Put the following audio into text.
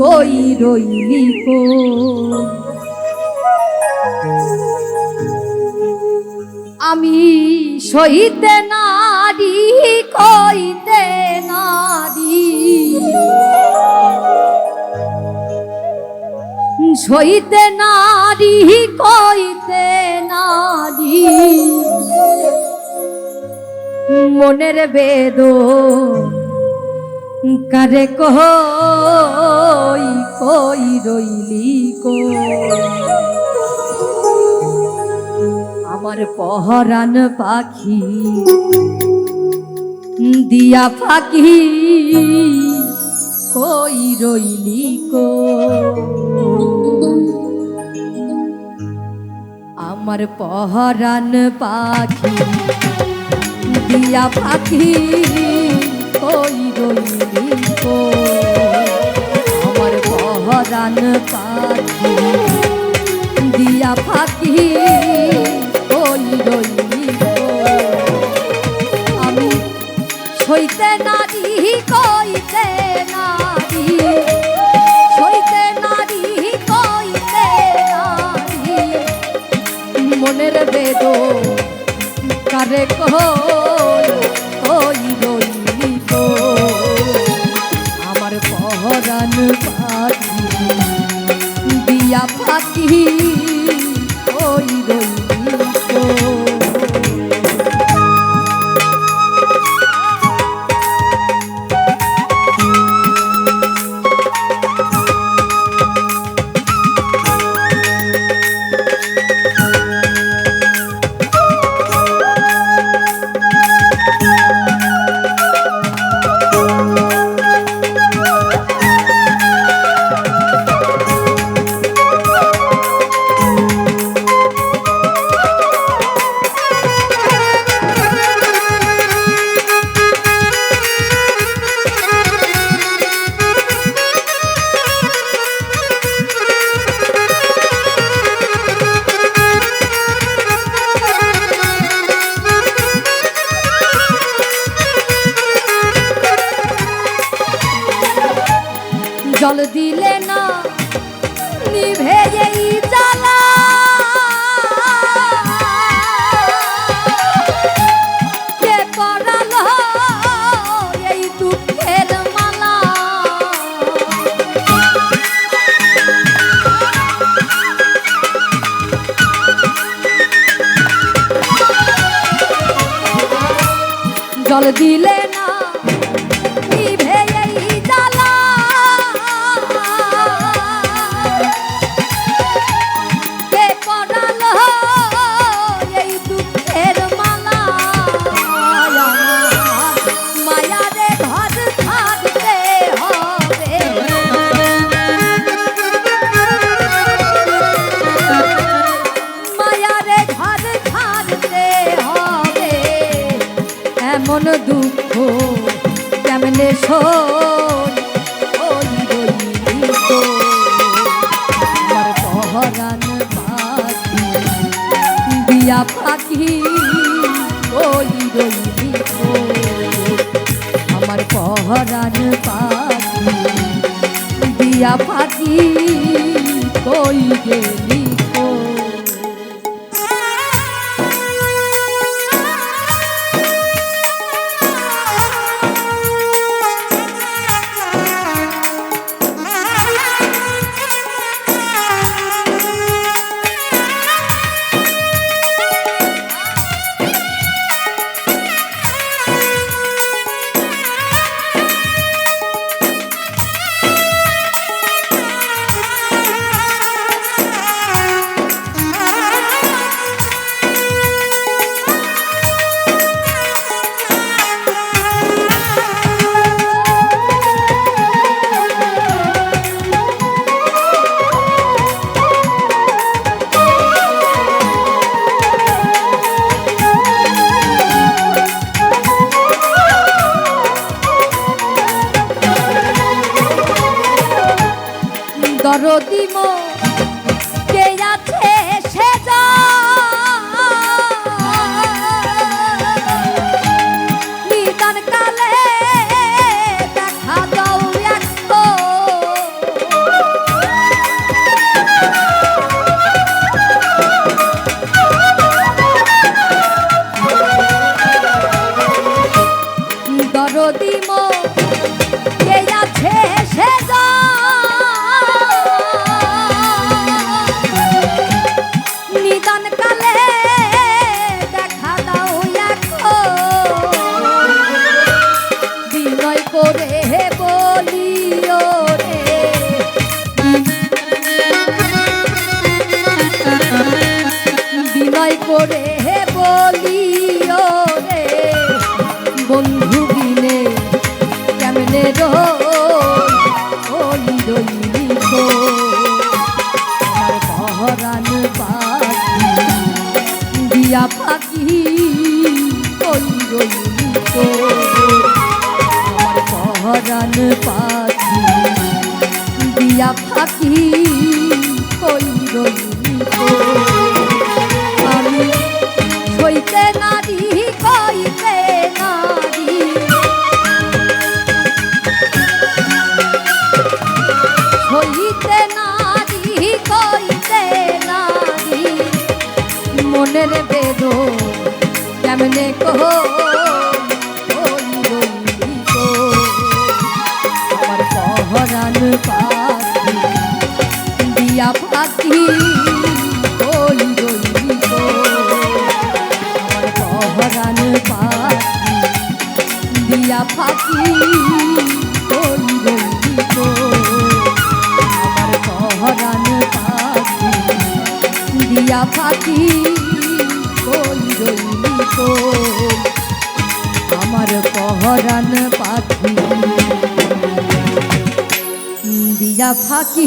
কই আমি সইতে নারী কইতে নারী। সইতে নারী কইতে নারী। মনের বেদ কারে কই কই রইলি কো? আমার পহরান পাখি দিয়া পাখি কই রইলি কো? আমার পহরান পাখি দিয়া পাখি কই রইলি আমার পহরান পাখি দিয়া পাখি কই রইলি আমি সইতে নারী, কইতে নারী। সইতে নারী, কইতে নারী। মনের বেদ কারে কই পহরান পাখি দিয়া পাখি ওই রইলি জল দিলে না নিভে মালা? জল দিলে এমন দুঃখ কেমনে শোন? আমার পাখি দিয়া পাখি আমার পহরান পাখি পাখি কই গেলি। দরদি মো দিয়া পাখি ওই রইল আমার পহরান পাখি দিয়া পাখি ওই রইল আমি সইতে নারী, কইতে নারী। নারী, কইতে নারী। মনের কেমনে কহ? আমার পহরান পাখি, দিয়া পাখি রইলি গো আমার পাখি, দিয়া ওই রইলি গো আমার পাখি, দিয়া ফাঁকি ওই রইলি গো আমার পহরান পাখি। দিয়া ফাঁকি